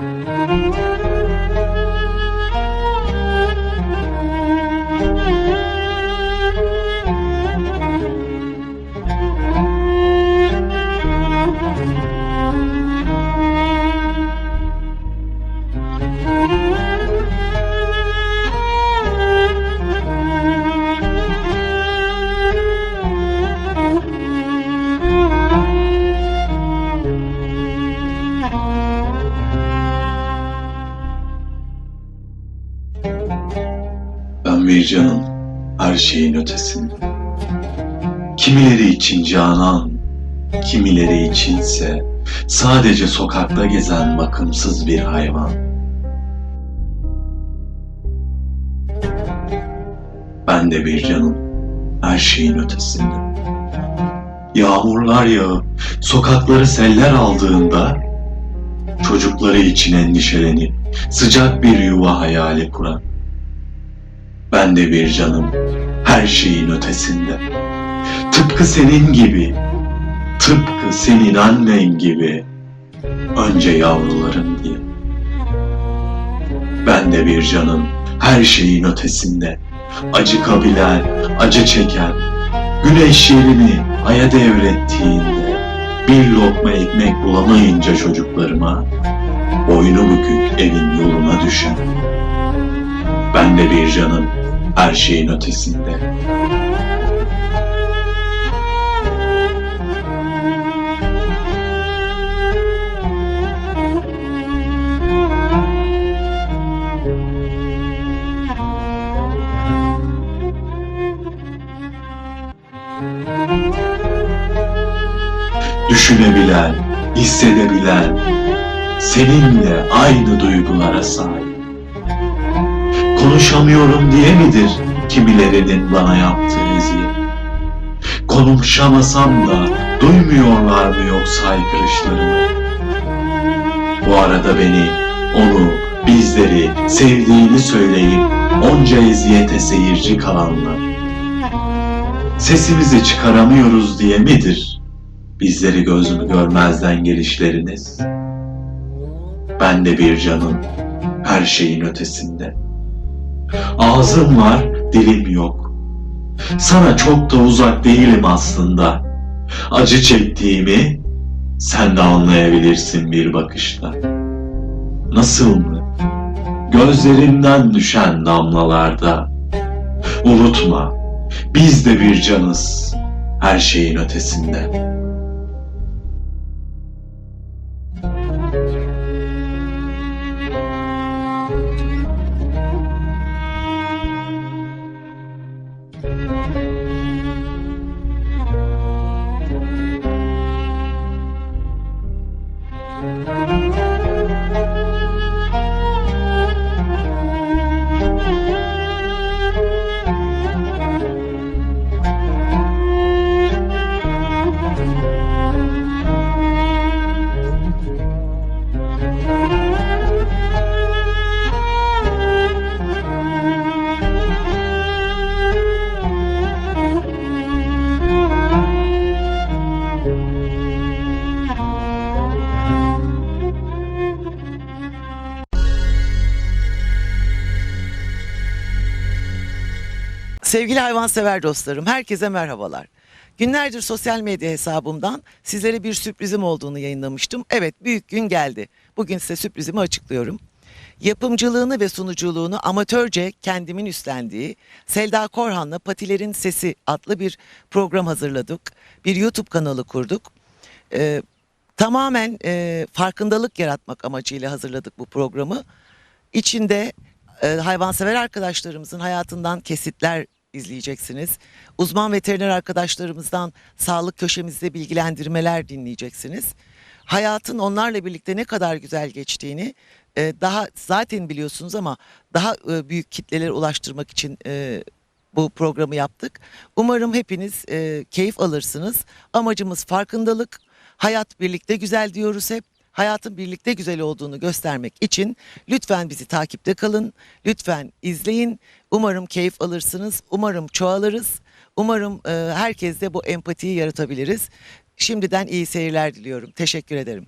Ben bir canım, her şeyin ötesinde. Kimileri için canan, kimileri içinse sadece sokakta gezen bakımsız bir hayvan. Ben de bir canım, her şeyin ötesinde. Yağmurlar yağıp sokakları seller aldığında çocukları için endişelenip sıcak bir yuva hayali kuran ben de bir canım, her şeyin ötesinde. Tıpkı senin gibi, tıpkı senin annen gibi. Önce yavrularım diye. Ben de bir canım, her şeyin ötesinde. Acı kabilen, acı çeken, güneş yerini aya devrettiğinde, bir lokma ekmek bulamayınca çocuklarıma, boynu bükük evin yoluna düşen, ben de bir canım, her şeyin ötesinde. Düşünebilen, hissedebilen, seninle aynı duygulara sahip. Konuşamıyorum diye midir kimilerinin bana yaptığı eziyet? Konuşamasam da duymuyorlar mı yoksa haykırışlarımı? Bu arada beni, onu, bizleri sevdiğini söyleyip onca eziyete seyirci kalanlar. Sesimizi çıkaramıyoruz diye midir bizleri gözümü görmezden gelişleriniz? Ben de bir canım, her şeyin ötesinde. Ağzım var, dilim yok. Sana çok da uzak değilim aslında. Acı çektiğimi sen de anlayabilirsin bir bakışta. Nasıl mı? Gözlerimden düşen damlalarda. Unutma, biz de bir canız, her şeyin ötesinde. Sevgili hayvansever dostlarım, herkese merhabalar. Günlerdir sosyal medya hesabımdan sizlere bir sürprizim olduğunu yayınlamıştım. Evet, büyük gün geldi. Bugün size sürprizimi açıklıyorum. Yapımcılığını ve sunuculuğunu amatörce kendimin üstlendiği Selda Korhan'la Patilerin Sesi adlı bir program hazırladık. Bir YouTube kanalı kurduk. Ee, tamamen e, farkındalık yaratmak amacıyla hazırladık bu programı. İçinde e, hayvansever arkadaşlarımızın hayatından kesitler izleyeceksiniz. Uzman veteriner arkadaşlarımızdan sağlık köşemizde bilgilendirmeler dinleyeceksiniz. Hayatın onlarla birlikte ne kadar güzel geçtiğini e, daha zaten biliyorsunuz ama daha e, büyük kitlelere ulaştırmak için e, bu programı yaptık. Umarım hepiniz keyif alırsınız. Amacımız farkındalık. Hayat birlikte güzel diyoruz hep. Hayatın birlikte güzel olduğunu göstermek için lütfen bizi takipte kalın. Lütfen izleyin. Umarım keyif alırsınız. Umarım çoğalırız. Umarım e, herkeste bu empatiyi yaratabiliriz. Şimdiden iyi seyirler diliyorum. Teşekkür ederim.